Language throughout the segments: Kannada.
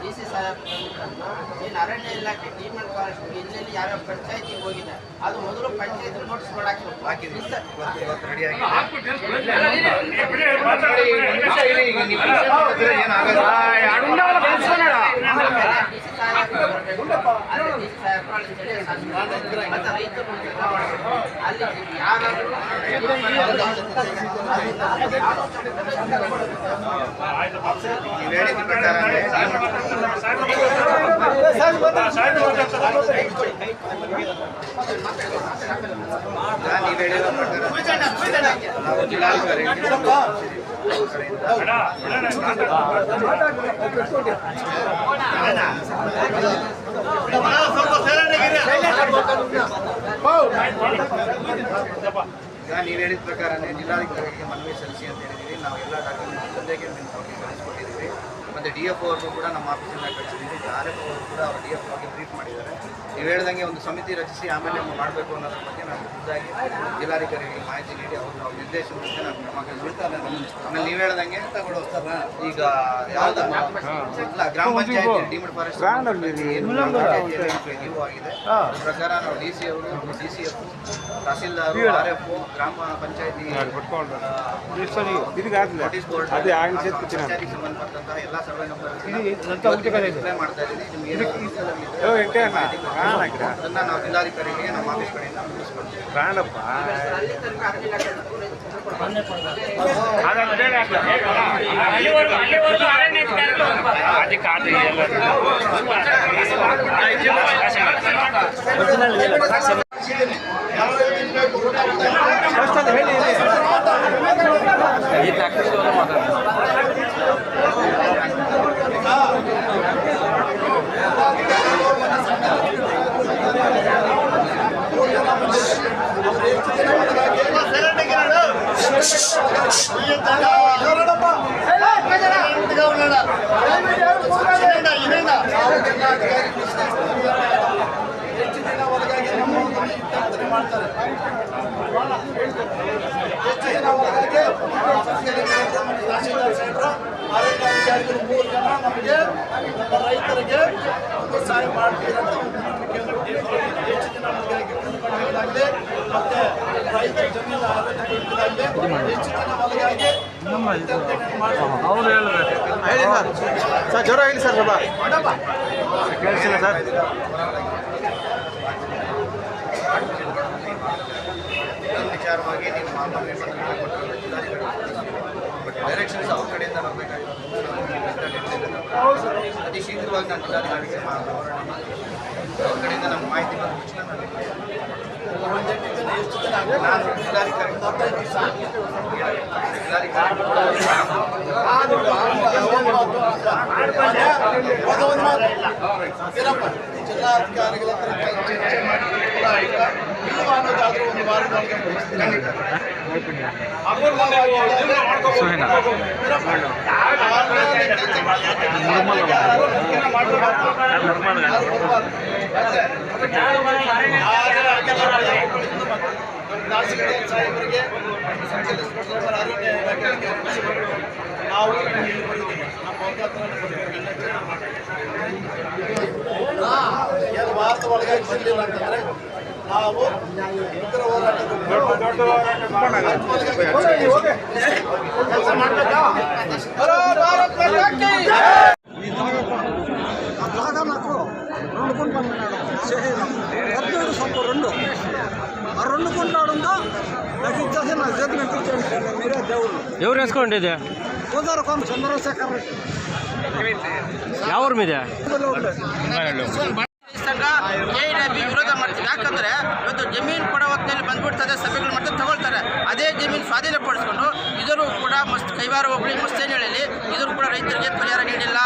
ಡಿ ಸಿ ಸಾಹೇಬ್ ಏನು ಅರಣ್ಯ ಇಲಾಖೆ ಟ್ರೀಟ್ಮೆಂಟ್ ಫಾರೆಸ್ಟ್ ಎಲ್ಲೆಲ್ಲಿ ಯಾವ್ಯಾವ ಪಂಚಾಯತಿಗೆ ಹೋಗಿದೆ. ಅದು ಮೊದಲು ಪಂಚಾಯತ್ ನೋಟಿಸ್ ಹಾಕಿದ್ದೀವಿ ಯಾರಾದ್ರೂ ನೀವು ಹೇಳಿದ ಪ್ರಕಾರನೇ ನೀವು ಹೇಳಿದ ಪ್ರಕಾರನೇ ಜಿಲ್ಲಾಧಿಕಾರಿಗಳಿಗೆ ಮನವಿ ಸಲ್ಲಿಸಿ ಅಂತ ಹೇಳಿದ್ದೀವಿ ನಾವು ಎಲ್ಲ ಡಾಕ್ಯುಮೆಂಟ್ ಅವ್ರಿಗೆ ಕಳಿಸ್ಕೊಟ್ಟಿದ್ದೀವಿ ಮತ್ತು ಡಿ ಎಫ್ ಅವ್ರಿಗೂ ಕೂಡ ನಮ್ಮ ಆಫೀಸಿಂದ ಕಳಿಸಿದ್ದೀವಿ ಆರ್ ಎಫ್ ಅವರು ಕೂಡ ಅವ್ರು ಡಿ ಎಫ್ ಬಗ್ಗೆ ಬ್ರೀಫ್ ಮಾಡಿದ್ದಾರೆ. ನೀವು ಹೇಳ್ದಂಗೆ ಒಂದು ಸಮಿತಿ ರಚಿಸಿ ಆಮೇಲೆ ಮಾಡಬೇಕು ಅನ್ನೋದ್ರ ಬಗ್ಗೆ ನಾನು ಖುದ್ದಾಗಿ ಜಿಲ್ಲಾಧಿಕಾರಿಗಳಿಗೆ ಮಾಹಿತಿ ನೀಡಿ ಅವರು ನಾವು ನಿರ್ದೇಶನದಂತೆ ನಾವು ಕ್ರಮ ಕೈಗೊಳ್ತಾರೆ ಆಮೇಲೆ ನೀವು ಹೇಳ್ದಂಗೆ ಈಗ ಯಾವ್ದು ಇಲ್ಲ ಗ್ರಾಮ ಪಂಚಾಯತಿ ಡಿಮಿಡ್ ಫಾರೆಸ್ಟ್ ಏನು ಆಗಿದೆ. ಪ್ರಕಾರ ನಾವು ಡಿ ಸಿ ಅವರು D C F tahsildar R F ಗ್ರಾಮ ಪಂಚಾಯತಿ ಅದೇ. ಸಂಬಂಧಪಟ್ಟಂತಹ ಎಲ್ಲ ಸರ್ವೆ ನಂಬರ್ ಮಾಡ್ತಾ ನಿಮಗೆ. ಅದನ್ನ ನಾವು ಜಿಲ್ಲಾಧಿಕಾರಿಗೆ ನಮ್ಮ ಆಫೀಸ್ ಕಡೆಯಿಂದ ಮುಗಿಸ್ಕೊಡ್ತೀವಿ ಪ್ರಾಣಪ್ಪ ಅಲ್ಲಿ ತನಕ ಅರಣ್ಯ ಇಲಾಖೆ ಅಲ್ಲಿವರೆಗೂ ಅಲ್ಲಿವರೆಗೂ ಅರಣ್ಯ ಅಧಿಕಾರಿಗಳು ಅದಕ್ಕೆ ಹೆಚ್ಚು ದಿನ ಒಳಗಾಗಿ ನಮ್ಮನ್ನು ಚಿಂತನೆ ಮಾಡ್ತಾರೆ ಹೆಚ್ಚು ದಿನ ಒಳಗಾಗಿ ತಹಸೀಲ್ದಾರ್ ಸಾಹೇಬರು ಅರಣ್ಯ ಅಧಿಕಾರಿಗಳು ಮೂರು ಜನ ನಮಗೆ ನಮ್ಮ ರೈತರಿಗೆ ಒಂದು ಸಹಾಯ ಮಾಡ್ತೀರ ಅಂತ ಒಂದು ನಂಬಿಕೆ ಇದೆ. ಹೆಚ್ಚು ದಿನ ಒಳಗಾಗಿ ಕಂಡುಕೊಳ್ಳಲಾಗಿದೆ ಮತ್ತೆ ರೈತರ ಜಮೀನು ಅರಣ್ಯಗೊಳಿಸಲಾಗಿದೆ ಹೆಚ್ಚು ದಿನ ಒಳಗಾಗಿ ಹೇಳಿ ಸರ್. ಸರ್ ಜ್ವರ ಹೇಳಿ ಸರ್ ಸ್ವಲ್ಪ. ಕೇಳಿಸಿಲ್ಲ ಸರ್. ವಿಚಾರವಾಗಿ ನೀವು ಪತ್ರಗಳು ಬಟ್ ಡೈರೆಕ್ಷನ್ಸ್ ಅವ್ರ ಕಡೆಯಿಂದ ಬರಬೇಕಾಗಿರೋದು ಅತಿ ಶೀಘ್ರವಾಗಿ ನಾನು ಜಿಲ್ಲಾಧಿಕಾರಿಗೆ. ಅವ್ರ ಕಡೆಯಿಂದ ನಮ್ಗೆ ಮಾಹಿತಿ ಬಂದು ನಾನು ಜಿಲ್ಲಾಧಿಕಾರಿ ಜಿಲ್ಲಾಧಿಕಾರಿ ಜಿಲ್ಲಾಧಿಕಾರಿಗಳ ಹತ್ರ ಚರ್ಚೆ ಮಾಡಿ ಇಲ್ಲವಾ ಅನ್ನೋದಾದ್ರೂ ಒಂದು. ಅಪೂರ್ವವಾಗಿ ತಹಸೀಲ್ದಾರ್ ಸಾಹೇಬರಿಗೆ ಸರ್ಕಲ್ ಇನ್ಸ್ಪೆಕ್ಟರ್ ಅರಣ್ಯ ಇಲಾಖೆಗೆ ನಾವು ಇಲ್ಲಿ ಬರೀತೀವಿ. ನಮ್ಮ ಏನು ಅಂತಂದ್ರೆ ನಾವು ಹೋರಾಟದ ಕೆಲಸ ಇವ್ರು ಎಸ್ಕೊಂಡಿದೆ ಯಾವ ಊರ್ಮಿದೆ ವಿರೋಧ ಮಾಡ್ತೀವಿ ಯಾಕಂದ್ರೆ ಇವತ್ತು ಜಮೀನು ಕೊಡೋ ಹೊತ್ತಿನಲ್ಲಿ ಬಂದ್ಬಿಡ್ತದೆ ಸಭೆಗಳ ಮಟ್ಟ ತಗೊಳ್ತಾರೆ. ಅದೇ ಜಮೀನು ಸ್ವಾಧೀನಪಡಿಸ್ಕೊಂಡು ಇದರು ಕೂಡ ಮಸ್ತ್ ಕೈವಾರ ಹೋಗಲಿ ಮಸ್ತ್ ಏನು ಹೇಳಲಿ ಇದರು ಕೂಡ ರೈತರಿಗೆ ಪರಿಹಾರ ನೀಡಿಲ್ಲ.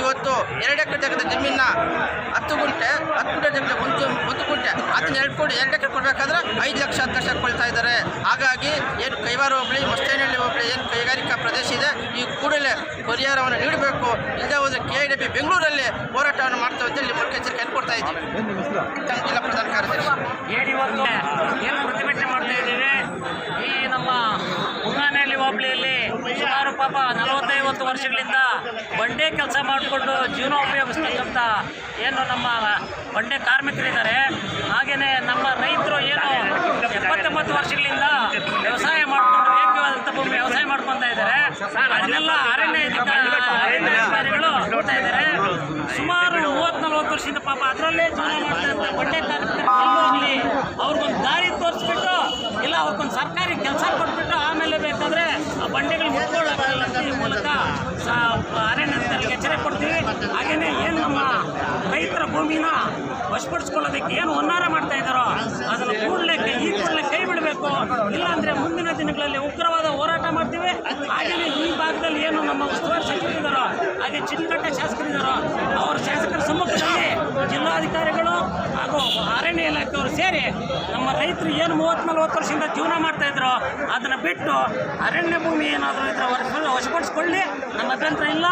ಇವತ್ತು ಎರಡು ಎಕರೆ ತೆಗೆದ ಜಮೀನ ಹತ್ತು ಗುಂಟೆ ಹತ್ತು ಗುಂಟೆ ತೆಗೆದ ಒಂದು ಒಂದು ಗುಂಟೆ ಅದನ್ನ ಎರಡು ಕೋಟಿ ಎರಡು ಎಕರೆ ಕೊಡಬೇಕಾದ್ರೆ ಐದು ಲಕ್ಷ ಹತ್ತು ಲಕ್ಷ ಕೊಳ್ತಾ ಇದ್ದಾರೆ. ಹಾಗಾಗಿ ಏನು ಕೈವಾರ ಹೋಗ್ಲಿ ಪರಿಹಾರವನ್ನು ನೀಡಬೇಕು. ಇಲ್ಲದೆ ಹೋದರೆ ಕೆ ಐ ಡಿ ಬೆಂಗಳೂರಲ್ಲಿ ಹೋರಾಟವನ್ನು ಮಾಡ್ತಾ ಅಂತ ಇಲ್ಲಿ ಮುಖ್ಯ ಎಚ್ಚರಿಕೆ ಕೊಡ್ತಾ ಇದ್ದೀವಿ ಜಿಲ್ಲಾ ಪ್ರಧಾನ ಕಾರ್ಯದರ್ಶಿ. ಏನು ಪ್ರತಿಭಟನೆ ಮಾಡ್ತಾ ಇದ್ದೀವಿ ಈ ನಮ್ಮ ಮುಂಗಾನಹಳ್ಳಿ ಹೋಬಳಿಯಲ್ಲಿ ಸುಮಾರು ನಲವತ್ತೈವತ್ತು ವರ್ಷಗಳಿಂದ ಬಂಡೆ ಕೆಲಸ ಮಾಡಿಕೊಂಡು ಜೀವನ ಉಪಯೋಗಿಸ್ತಕ್ಕಂಥ ಏನು ನಮ್ಮ ಬಂಡೆ ಕಾರ್ಮಿಕರಿದ್ದಾರೆ. ಹಾಗೆಯೇ ನಮ್ಮ ರೈತರು ಏನು ಎಪ್ಪತ್ತೊಂಬತ್ತು ವರ್ಷಗಳಿಂದ ವ್ಯವಸಾಯ ಮಾಡಿಕೊಂಡು ಏಕವಾದಂಥ ಭೂಮಿ ವ್ಯವಸಾಯ ಮಾಡ್ಕೊತಾ ಇದ್ದಾರೆ. ಅದನ್ನೆಲ್ಲ ಅರಣ್ಯ ಅಧಿಕ- ಅರಣ್ಯ ಅಧಿಕಾರಿಗಳು ನೋಡ್ತಾ ಇದ್ದಾರೆ ಸುಮಾರು ಮೂವತ್ತ್ ನಲ್ವತ್ತು ವರ್ಷದಿಂದ ಪಾಪ ಅದರಲ್ಲೇ ಜೀವನ ಮಾಡ್ತಾ ಇರ್ತಾರೆ ಹೋಗಲಿ. ಅವ್ರಿಗೊಂದು ದಾರಿ ತೋರಿಸ್ಬಿಟ್ಟು, ಇಲ್ಲ ಅವ್ರಿಗೊಂದು ಸರ್ಕಾರಿ ಕೆಲಸ ಕೊಟ್ಬಿಟ್ಟು ಆಮೇಲೆ ಬೇಕಾದ್ರೆ ಆ ಬಂಡೆಗಳು ಮುಟ್ಕೊಳ್ಳೋಕ್ಕಾಗಲ್ಲ ಅಂತ ಈ ಮೂಲಕ ಅರಣ್ಯದಲ್ಲಿ ಎಚ್ಚರಿಕೆ ಕೊಡ್ತೀವಿ. ಹಾಗೆಯೇ ಏನು ನಮ್ಮ ರೈತರ ಭೂಮಿನ ವಶಪಡಿಸ್ಕೊಳ್ಳೋದಕ್ಕೆ ಏನು ಹೊನ್ನಾರ ಮಾಡ್ತಾ ಇದ್ದಾರೋ ಅದನ್ನು ಕೂಡಲೇ ಈ ಕೂಡಲೇ ಕೈ ಬಿಡಬೇಕು. ಇಲ್ಲಾಂದ್ರೆ ಮುಂದಿನ ದಿನಗಳಲ್ಲಿ ಉಗ್ರವಾದ ಹೋರಾಟ ಮಾಡ್ತೀವಿ. ಹಾಗೆಯೇ ಈ ಭಾಗದಲ್ಲಿ ಏನು ನಮ್ಮ ಉಸ್ತುವಾರಿ ಸಚಿವರಿದ್ದಾರೋ, ಹಾಗೆ ಚಿನ್ನಕಟ್ಟೆ ಶಾಸಕರಿದ್ದಾರೋ, ಅವರ ಶಾಸಕರ ಸಮ್ಮುಖದಲ್ಲಿ ಜಿಲ್ಲಾಧಿಕಾರಿಗಳು ಹಾಗೂ ಅರಣ್ಯ ಇಲಾಖೆಯವರು ಸೇರಿ ನಮ್ಮ ರೈತರು ಏನು ಮೂವತ್ತ್ ನಲ್ವತ್ತು ವರ್ಷದಿಂದ ಜೀವನ ಮಾಡ್ತಾಯಿದ್ರು ಅದನ್ನು ಬಿಟ್ಟು ಅರಣ್ಯ ಭೂಮಿ ಏನಾದರೂ ಇದ್ರೆ ವಶ ವಶಪಡಿಸ್ಕೊಳ್ಳಿ. ನಮ್ಮ ಅಭ್ಯಂತರ ಇಲ್ಲ.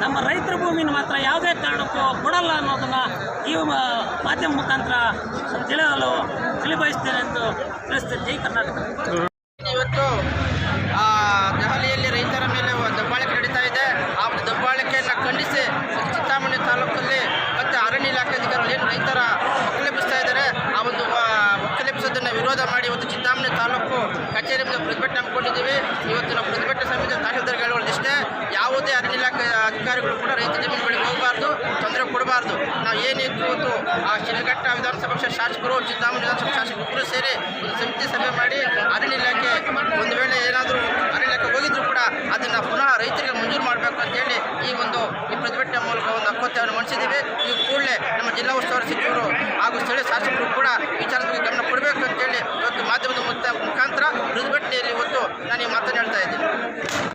ನಮ್ಮ ರೈತರ ಭೂಮಿನ ಮಾತ್ರ ಯಾವುದೇ ಕಾರಣಕ್ಕೂ ಕೊಡಲ್ಲ ಅನ್ನೋದನ್ನು ಈ ಮಾಧ್ಯಮ ಮುಖಾಂತರ ತಿಳಿಯಲು ತಿಳಿಬಯಸ್ತೇನೆ ಎಂದು ತಿಳಿಸ್ತೇನೆ ಜೈ ಕರ್ನಾಟಕ ಇವತ್ತು ಆ, ಅಧಿಕಾರಿಗಳು ಕೂಡ ರೈತ ಜಮೀನುಗಳಿಗೆ ಹೋಗಬಾರ್ದು, ತೊಂದರೆ ಕೊಡಬಾರ್ದು. ನಾವು ಏನು ಇವತ್ತು ಆ ಶಿಲಘಟ್ಟ ವಿಧಾನಸಭೆ ಶಾಸಕರು, ಚಿಂತಾಮಣಿ ವಿಧಾನಸಭಾ ಶಾಸಕರು ಸೇರಿ ಒಂದು ಸಮಿತಿ ಸಭೆ ಮಾಡಿ ಅರಣ್ಯ ಇಲಾಖೆ ಒಂದು ವೇಳೆ ಏನಾದರೂ ಅರಣ್ಯ ಇಲಾಖೆ ಹೋಗಿದ್ರು ಕೂಡ ಅದನ್ನು ಪುನಃ ರೈತರಿಗೆ ಮಂಜೂರು ಮಾಡಬೇಕು ಅಂತೇಳಿ ಈ ಒಂದು ಈ ಪ್ರತಿಭಟನೆ ಮೂಲಕ ಒಂದು ಅಕ್ಕೊತ್ತೆಯನ್ನು ಮಂಡಿಸಿದ್ದೀವಿ. ಈ ಕೂಡಲೇ ನಮ್ಮ ಜಿಲ್ಲಾ ಉಸ್ತುವಾರಿ ಸಚಿವರು ಹಾಗೂ ಸ್ಥಳೀಯ ಶಾಸಕರು ಕೂಡ ವಿಚಾರದ ಬಗ್ಗೆ ಗಮನ ಕೊಡಬೇಕು ಅಂತೇಳಿ ಇವತ್ತು ಮಾಧ್ಯಮದ ಮುಖಾಂತರ ಪ್ರತಿಭಟನೆಯಲ್ಲಿ ಇವತ್ತು ನಾನು ಈ ಮಾತನ್ನು ಹೇಳ್ತಾ ಇದ್ದೀನಿ.